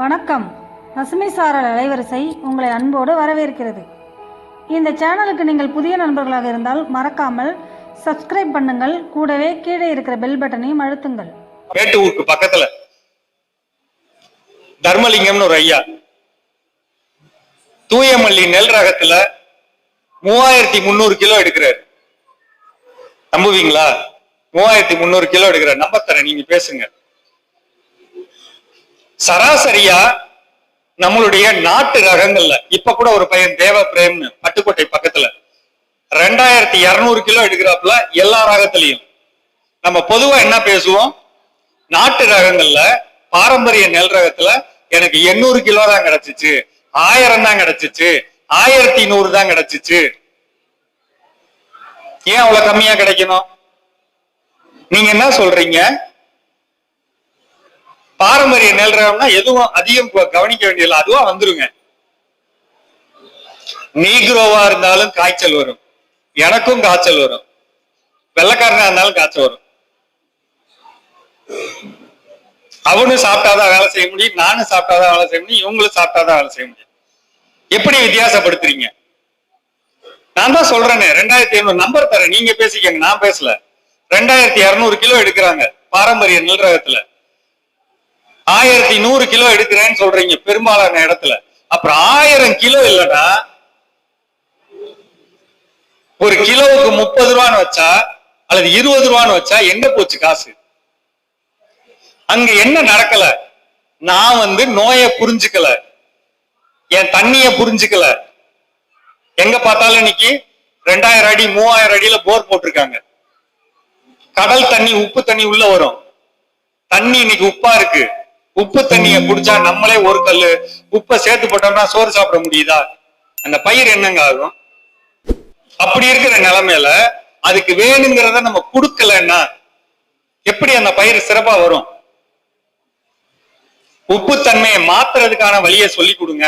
வணக்கம். பசுமை சாரல் அலைவரிசை உங்களை அன்போடு வரவேற்கிறது. இந்த சேனலுக்கு நீங்கள் புதிய நண்பர்களாக இருந்தால் மறக்காமல் சப்ஸ்கிரைப் பண்ணுங்கள். கூடவே கீழே இருக்கிற பெல் பட்டனையும் அழுத்துங்கள். மேட்டூருக்கு பக்கத்துல தர்மலிங்கம்னு ஒரு ஐயா. தூயமல்லி நெல் ரகத்துல மூவாயிரத்தி முந்நூறு கிலோ எடுக்கிறாரு. நம்புவீங்களா? மூவாயிரத்தி முந்நூறு கிலோ எடுக்கிறார். நம்ப தரேன் நீங்க பேசுங்க. சராசரியா நம்மளுடைய நாட்டு ரகங்கள்ல. இப்ப கூட ஒரு பையன் தேவ பிரேம்னு பட்டுக்கோட்டை பக்கத்துல ரெண்டாயிரத்தி இருநூறு கிலோ எடுக்கிறாப்புல எல்லா ரகத்திலையும். நம்ம பொதுவா என்ன பேசுவோம்? நாட்டு ரகங்கள்ல பாரம்பரிய நெல் ரகத்துல எனக்கு எண்ணூறு கிலோ தான் கிடைச்சிச்சு ஆயிரம் தான் கிடைச்சிச்சு ஆயிரத்தி நூறு தான் கிடைச்சிச்சு. ஏன் அவ்வளவு கம்மியா கிடைக்கணும்? நீங்க என்ன சொல்றீங்க? பாரம்பரிய நெல் எதுவும் அதிகம் கவனிக்க வேண்டியதில்லை. அதுவா வந்துருங்க. நீக்ரோவா இருந்தாலும் காய்ச்சல் வரும். எனக்கும் காய்ச்சல் வரும். வெள்ளக்காரனா இருந்தாலும் காய்ச்சல் வரும். அவனும் சாப்பிட்டாதான் வேலை செய்ய முடியும். நானும் சாப்பிட்டாதான் வேலை செய்ய முடியும். இவங்களும் சாப்பிட்டாதான் வேலை செய்ய முடியும். எப்படி வித்தியாசப்படுத்துறீங்க? நான் தான் சொல்றேனே. ரெண்டாயிரத்தி ஐநூறு நம்பர் தரேன். நீங்க பேசிக்கங்க. நான் பேசல. ரெண்டாயிரத்தி இருநூறு கிலோ எடுக்கிறாங்க. பாரம்பரிய நெல் ரகத்துல ஆயிரத்தி நூறு கிலோ எடுக்கிறேன்னு சொல்றீங்க பெரும்பாலான இடத்துல. அப்புறம் ஆயிரம் கிலோ இல்லைன்னா ஒரு கிலோவுக்கு முப்பது ரூபான்னு வச்சா அல்லது இருபது ரூபான்னு வச்சா எங்க போச்சு காசு? அங்க என்ன நடக்கல? நான் வந்து நோயை புரிஞ்சுக்கல. என் தண்ணிய புரிஞ்சுக்கல. எங்க பார்த்தாலும் இன்னைக்கு ரெண்டாயிரம் அடி மூவாயிரம் அடியில போர் போட்டிருக்காங்க. கடல் தண்ணி உப்பு தண்ணி உள்ள வரும். தண்ணி இன்னைக்கு உப்பா இருக்கு. உப்பு தண்ணிய குடிச்சா நம்மளே ஒரு கல்லு. உப்பை சேர்த்து போட்டோம்னா சோறு சாப்பிட முடியுதா? அந்த பயிர் என்னங்க ஆகும்? அப்படி இருக்கிற நிலைமையில அதுக்கு வேணுங்கிறத நம்ம கொடுக்கலன்னா எப்படி அந்த பயிர் சிறப்பா வரும்? உப்பு தன்மையை மாத்துறதுக்கான வழியை சொல்லி கொடுங்க.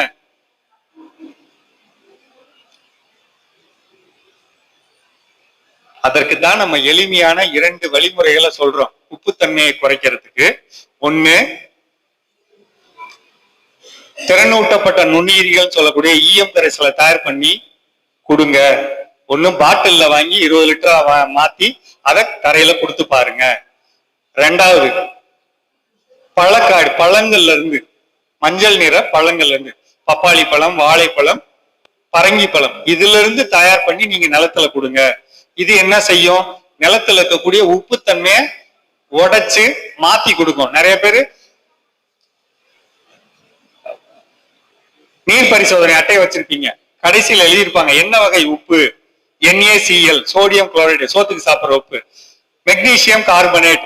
அதற்கு தான் நம்ம எளிமையான இரண்டு வழிமுறைகளை சொல்றோம். உப்புத்தன்மையை குறைக்கிறதுக்கு. ஒண்ணு திறனூட்டப்பட்ட நுண்ணுயிரிகள் சொல்லக்கூடிய ஈயம் கரைசலை தயார் பண்ணி கொடுங்க. ஒண்ணும் பாட்டில்ல வாங்கி இருபது லிட்டரா வா- மாத்தி அதை தரையில கொடுத்து பாருங்க. ரெண்டாவது பழக்காடு பழங்கள்ல இருந்து மஞ்சள் நிற பழங்கள்ல இருந்து பப்பாளி பழம் வாழைப்பழம் பரங்கி பழம் இதுல இருந்து தயார் பண்ணி நீங்க நிலத்துல கொடுங்க. இது என்ன செய்யும்? நிலத்துல இருக்கக்கூடிய உப்புத்தன்மையை உடைச்சு மாத்தி கொடுக்கும். நிறைய பேரு நீர் பரிசோதனை அட்டை வச்சிருப்பீங்க கடைசியில் எழுதியிருப்பாங்க என்ன வகை உப்பு? என்ஏசிஎல் சோடியம் குளோரைடு சோத்துக்கு சாப்பிட்ற உப்பு. மெக்னீசியம் கார்பனேட்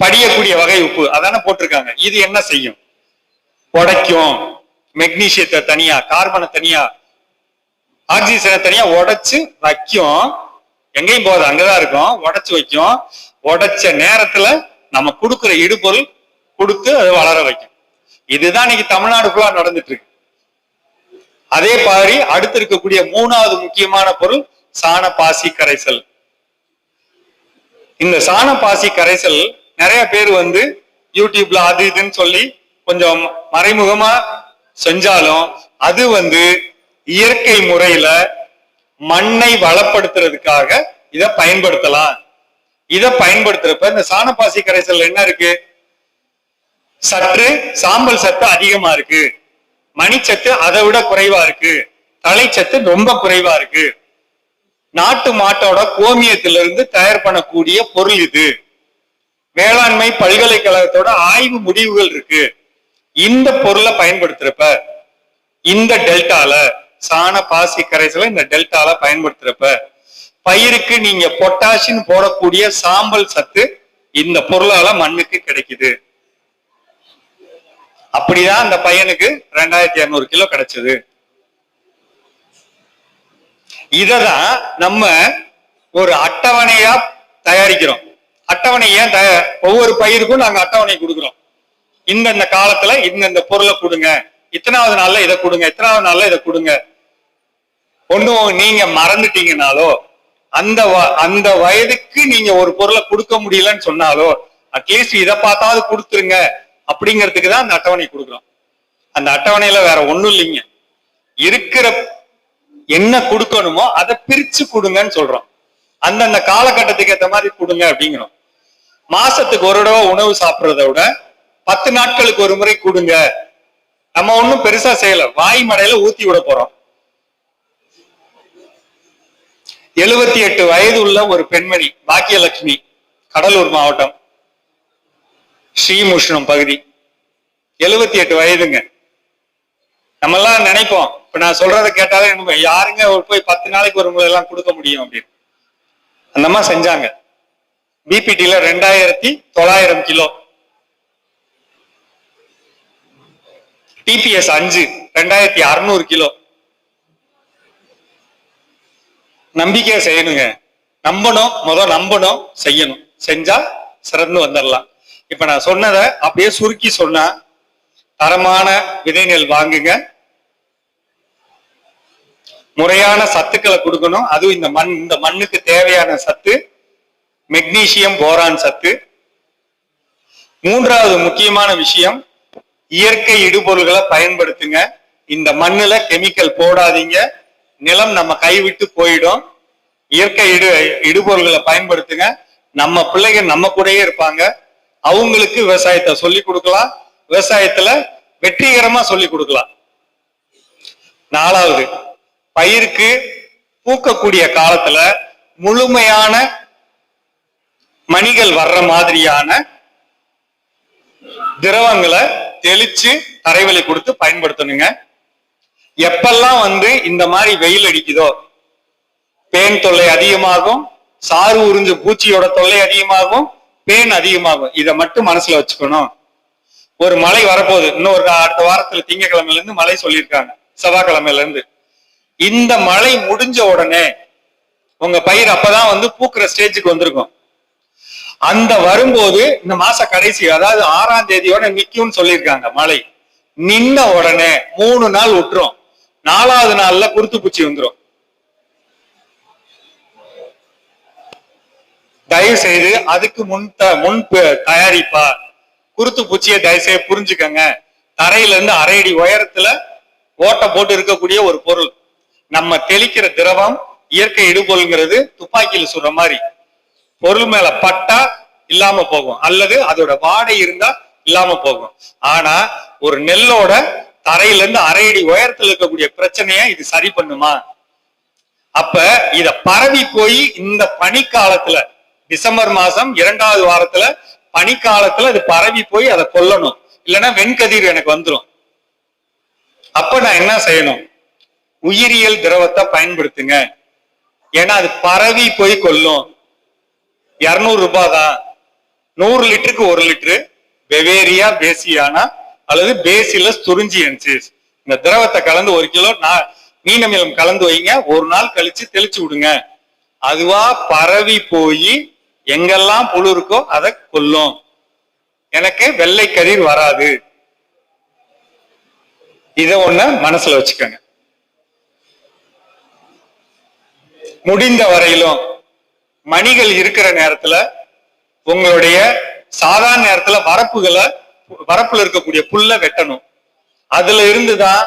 படியக்கூடிய வகை உப்பு. அதானே போட்டிருக்காங்க. இது என்ன செய்யும்? உடைக்கும். மெக்னீசியத்தை தனியா கார்பனை தனியா ஆக்சிஜனை தனியா உடைச்சு வைக்கும். எங்கேயும் போகுது அங்கதான் இருக்கும். உடைச்சு வைக்கும். உடைச்ச நேரத்துல நம்ம கொடுக்குற இடுபொருள் கொடுத்து அதை வளர வைக்கும். இதுதான் இன்னைக்கு தமிழ்நாடு நடந்துட்டு இருக்கு அதே மாதிரி அடுத்து இருக்கக்கூடிய மூணாவது முக்கியமான பொருள் சாண பாசி கரைசல். இந்த சாண பாசி கரைசல் நிறைய பேர் வந்து யூடியூப்ல அது இதுன்னு சொல்லி கொஞ்சம் மறைமுகமா செஞ்சாலும் அது வந்து இயற்கை முறையில மண்ணை வளப்படுத்துறதுக்காக இதை பயன்படுத்தலாம். இதை பயன்படுத்துறப்ப இந்த சாணப்பாசி கரைசல் என்ன இருக்கு? சற்று சாம்பல் சத்து அதிகமா இருக்கு. மணிச்சத்து அதை விட குறைவா இருக்கு. தலைச்சத்து ரொம்ப குறைவா இருக்கு. நாட்டு மாட்டோட கோமியத்திலிருந்து தயார் பண்ணக்கூடிய பொருள் இது. வேளாண்மை பல்கலைக்கழகத்தோட ஆய்வு முடிவுகள் இருக்கு. இந்த பொருளை பயன்படுத்துறப்ப இந்த டெல்டால சாண பாசி கரைசலை இந்த டெல்டால பயன்படுத்துறப்ப பயிருக்கு நீங்க பொட்டாசியம் போடக்கூடிய சாம்பல் சத்து இந்த பொருளால மண்ணுக்கு கிடைக்குது. அப்படிதான் அந்த பையனுக்கு ரெண்டாயிரத்தி இருநூறு கிலோ கிடைச்சது. இததான் நம்ம ஒரு அட்டவணையா தயாரிக்கிறோம். அட்டவணை ஏன் தயா- ஒவ்வொரு பயிருக்கும் நாங்க அட்டவணை கொடுக்குறோம். இந்தந்த காலத்துல இந்தந்த பொருளை கொடுங்க. இத்தனாவது நாள்ல இதை கொடுங்க. இத்தனாவது நாள்ல இதை கொடுங்க. ஒண்ணும் நீங்க மறந்துட்டீங்கனாலோ அந்த வ- அந்த வயதுக்கு நீங்க ஒரு பொருளை கொடுக்க முடியலன்னு சொன்னாலோ அட்லீஸ்ட் இதை பார்த்தாவது கொடுத்துருங்க. அப்படிங்கிறதுக்கு தான் அந்த அட்டவணை கொடுக்குறோம். அந்த அட்டவணையில வேற ஒண்ணும் இல்லைங்க. இருக்கிற என்ன கொடுக்கணுமோ அதை பிரிச்சு கொடுங்கன்னு சொல்றோம். அந்தந்த காலகட்டத்துக்கு ஏற்ற மாதிரி கொடுங்க அப்படிங்கிறோம். மாசத்துக்கு ஒரு தடவை உணவு சாப்பிடுறத விட பத்து நாட்களுக்கு ஒரு முறை கொடுங்க. நம்ம ஒன்றும் பெருசா செய்யல. வாய் மடையில ஊத்தி விட போறோம். எழுபத்தி எட்டு வயது உள்ள ஒரு பெண்மணி பாக்கியலட்சுமி கடலூர் மாவட்டம். ஸ்ரீமுஷ்ணம் பகுதி. எழுபத்தி எட்டு வயதுங்க. நம்மெல்லாம் நினைப்போம். இப்ப நான் சொல்றதை கேட்டாலே நம்ம யாருங்க ஒரு போய் பத்து நாளைக்கு ஒரு முறை எல்லாம் கொடுக்க முடியும் அப்படின்னு. அந்தமா செஞ்சாங்க. பிபிடில ரெண்டாயிரத்தி தொள்ளாயிரம் கிலோ. டிபிஎஸ் அஞ்சு ரெண்டாயிரத்தி அறுநூறு கிலோ. நம்பிக்கையா செய்யணுங்க. நம்பணும் முத நம்பணும் செய்யணும். செஞ்சா சிறந்து வந்துடலாம் இப்ப நான் சொன்னதை அப்படியே சுருக்கி சொன்னா தரமான விதைநெல் வாங்குங்க. முறையான சத்துக்களை கொடுக்கணும். அதுவும் இந்த மண் இந்த மண்ணுக்கு தேவையான சத்து மெக்னீசியம் போரான் சத்து. மூன்றாவது முக்கியமான விஷயம் இயற்கை இடுபொருள்களை பயன்படுத்துங்க. இந்த மண்ணுல கெமிக்கல் போடாதீங்க. நிலம் நம்ம கைவிட்டு போயிடும். இயற்கை இடு இடுபொருள்களை பயன்படுத்துங்க. நம்ம பிள்ளைங்க நம்ம கூடயே இருப்பாங்க. அவங்களுக்கு விவசாயத்தை சொல்லி கொடுக்கலாம். விவசாயத்துல வெற்றிகரமா சொல்லி கொடுக்கலாம். நாலாவது பயிருக்கு பூக்கக்கூடிய காலத்துல முழுமையான மணிகள் வர்ற மாதிரியான திரவங்களை தெளிச்சு தரைவலி கொடுத்து பயன்படுத்தணுங்க. எப்பெல்லாம் வந்து இந்த மாதிரி வெயில் அடிக்குதோ பேன் தொல்லை அதிகமாகும் சாறு உறிஞ்சு பூச்சியோட தொல்லை அதிகமாகும் பேன் அதிகமாகும். இதை மட்டும் மனசுல வச்சுக்கணும். ஒரு மழை வரப்போகுது. இன்னும் ஒரு அடுத்த வாரத்துல திங்கக்கிழமையில இருந்து மழை சொல்லியிருக்காங்க. செவ்வாய்க்கிழமையில இருந்து இந்த மழை முடிஞ்ச உடனே உங்க பயிர் அப்பதான் வந்து பூக்குற ஸ்டேஜுக்கு வந்திருக்கும். அந்த வரும்போது இந்த மாச கடைசி அதாவது ஆறாம் தேதியோட நிக்கும்னு சொல்லியிருக்காங்க மழை. நின்ன உடனே மூணு நாள் விட்டுரும் நாலாவது நாள்ல குருத்து பூச்சி வந்துடும் தயவு செய்து அதுக்கு முன் த- முன் தயாரிப்பா. குருத்து பூச்சியை தயவு செய்ய புரிஞ்சுக்கங்க. தரையில இருந்து அரை அடி உயரத்துல ஓட்டை போட்டு இருக்கக்கூடிய ஒரு பொருள். நம்ம தெளிக்கிற திரவம் இயற்கை இடுபொருள்ங்கிறது துப்பாக்கியில சுடுற மாதிரி. பொருள் மேல பட்டா இல்லாம போகும். அல்லது அதோட வாடை இருந்தா இல்லாம போகும். ஆனா ஒரு நெல்லோட தரையில இருந்து அரை அடி உயரத்துல இருக்கக்கூடிய பிரச்சனைய இது சரி பண்ணுமா? அப்ப இத பரவி போய் இந்த பனிக்காலத்துல டிசம்பர் மாசம் இரண்டாவது வாரத்துல பனிக்காலத்துல அது பரவி போய் அதை கொல்லணும். இல்லைன்னா வெண்கதிர் எனக்கு வந்துடும் அப்ப நான் என்ன செய்யணும்? உயிரியல் திரவத்தை பயன்படுத்துங்க. ஏன்னா அது பரவி போய் கொல்லும். இருநூறு ரூபாய் தான் நூறு லிட்டருக்கு ஒரு லிட்டரு. பெவேரியா பேசியானா அல்லது பேசிலஸ் துறிஞ்சியன்சிஸ் இந்த திரவத்தை கலந்து ஒரு கிலோ நான் மீனமிலம் கலந்து வைங்க. ஒரு நாள் கழிச்சு தெளிச்சு விடுங்க. அதுவா பரவி போய் எங்கெல்லாம் புழு இருக்கோ அதை கொல்லும். எனக்கு வெள்ளை கதிர் வராது. இத ஒண்ண மனசுல வச்சுக்கோங்க. முடிந்த வரையிலும் மணிகள் இருக்கிற நேரத்துல உங்களுடைய சாதாரண நேரத்துல வரப்புகளை வரப்புல இருக்கக்கூடிய புல்ல வெட்டணும். அதுல இருந்துதான்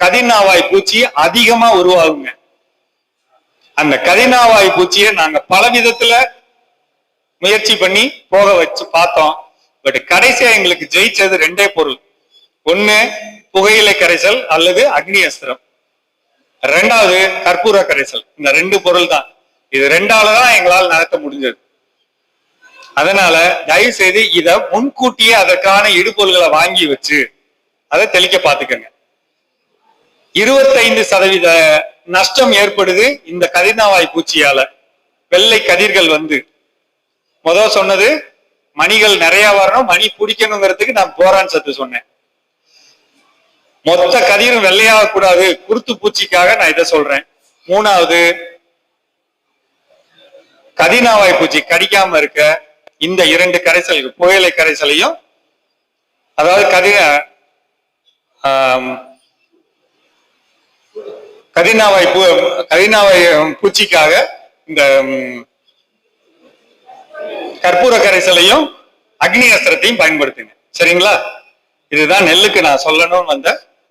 கதிர்நாவாய் பூச்சி அதிகமா உருவாகுங்க. அந்த கதிர்நாவாய் பூச்சியை நாங்க பல விதத்துல முயற்சி பண்ணி போக வச்சு பார்த்தோம். பட் கடைசியா எங்களுக்கு ஜெயிச்சது ரெண்டே பொருள். ஒண்ணு புகையிலை கரைசல் அல்லது அக்னி அஸ்திரம். ரெண்டாவது கற்பூர கரைசல். இந்த ரெண்டு பொருள் தான். இது ரெண்டால தான் எங்களால் நடத்த முடிஞ்சது. அதனால தயவு செய்து இத முன்கூட்டியே அதற்கான இடுபொருள்களை வாங்கி வச்சு அதை தெளிக்க பாத்துக்கங்க இருபத்தைந்து சதவீத நஷ்டம் ஏற்படுது இந்த கதிர்னாவாய் பூச்சியால. வெள்ளை கதிர்கள் வந்து முதல் சொன்னது மணிகள் நிறைய வரணும் மணி பிடிக்கணுங்கிறதுக்கு நான் போரான் சத்து சொன்னேன். மொத்த கதிரும் வெள்ளையாக கூடாது குருத்து பூச்சிக்காக நான் இதை சொல்றேன். மூணாவது கதினாவாய் பூச்சி கடிக்காம இருக்க இந்த இரண்டு கரைசல் புகையிலை கரைசலையும் அதாவது கதி கதினாவாய் பூ கதினாவாய் பூச்சிக்காக இந்த கற்பூர கரைசலையும் அக்னி அஸ்திரத்தையும் பயன்படுத்துங்க. சரிங்களா? இதுதான் நெல்லுக்கு நான் சொல்லணும்னு வந்த